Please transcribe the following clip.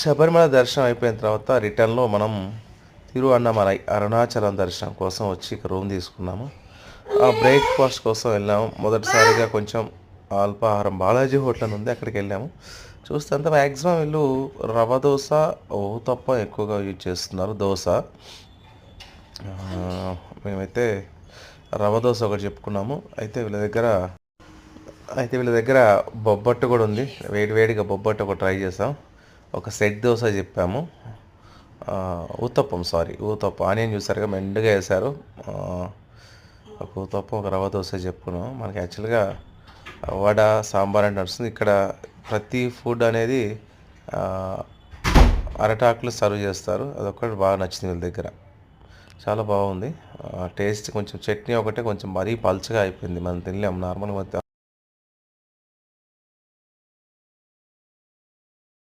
శబరిమల దర్శనం అయిపోయిన తర్వాత రిటర్న్లో మనం తిరువన్నమలై అరుణాచలం దర్శనం కోసం వచ్చి ఇక రూమ్ తీసుకున్నాము. ఆ బ్రేక్ఫాస్ట్ కోసం వెళ్ళాము. మొదటిసారిగా కొంచెం అల్పాహారం బాలాజీ హోటల్ ఉంది అక్కడికి వెళ్ళాము. చూస్తే అంత మ్యాక్సిమం వీళ్ళు రవ దోశ తప్ప ఎక్కువగా యూజ్ చేస్తున్నారు దోశ. మేమైతే రవ దోశ ఒకటి చెప్పుకున్నాము. అయితే వీళ్ళ దగ్గర అయితే వీళ్ళ దగ్గర బొబ్బట్టు కూడా ఉంది. వేడి వేడిగా బొబ్బట్టు ఒకటి ట్రై చేసాం. ఒక సెట్ దోశ చెప్పాము. ఊతప్పం సారీ ఊతప్పం. ఆనియన్ చూసారుగా మెండుగా వేశారు. ఆ, ఒక ఊతప్పం ఒక రవ్వ దోశ చెప్పుకున్నాం మనకి యాక్చువల్గా వడ సాంబార్ అంటే నడుస్తుంది. ఇక్కడ ప్రతి ఫుడ్ అనేది అరటాకులు సర్వ్ చేస్తారు. అదొక్కటి బాగా నచ్చింది వీళ్ళ దగ్గర. చాలా బాగుంది. టేస్ట్ కొంచెం చట్నీ ఒకటే కొంచెం మరీ పల్చగా అయిపోయింది. మనం తినలేము నార్మల్గా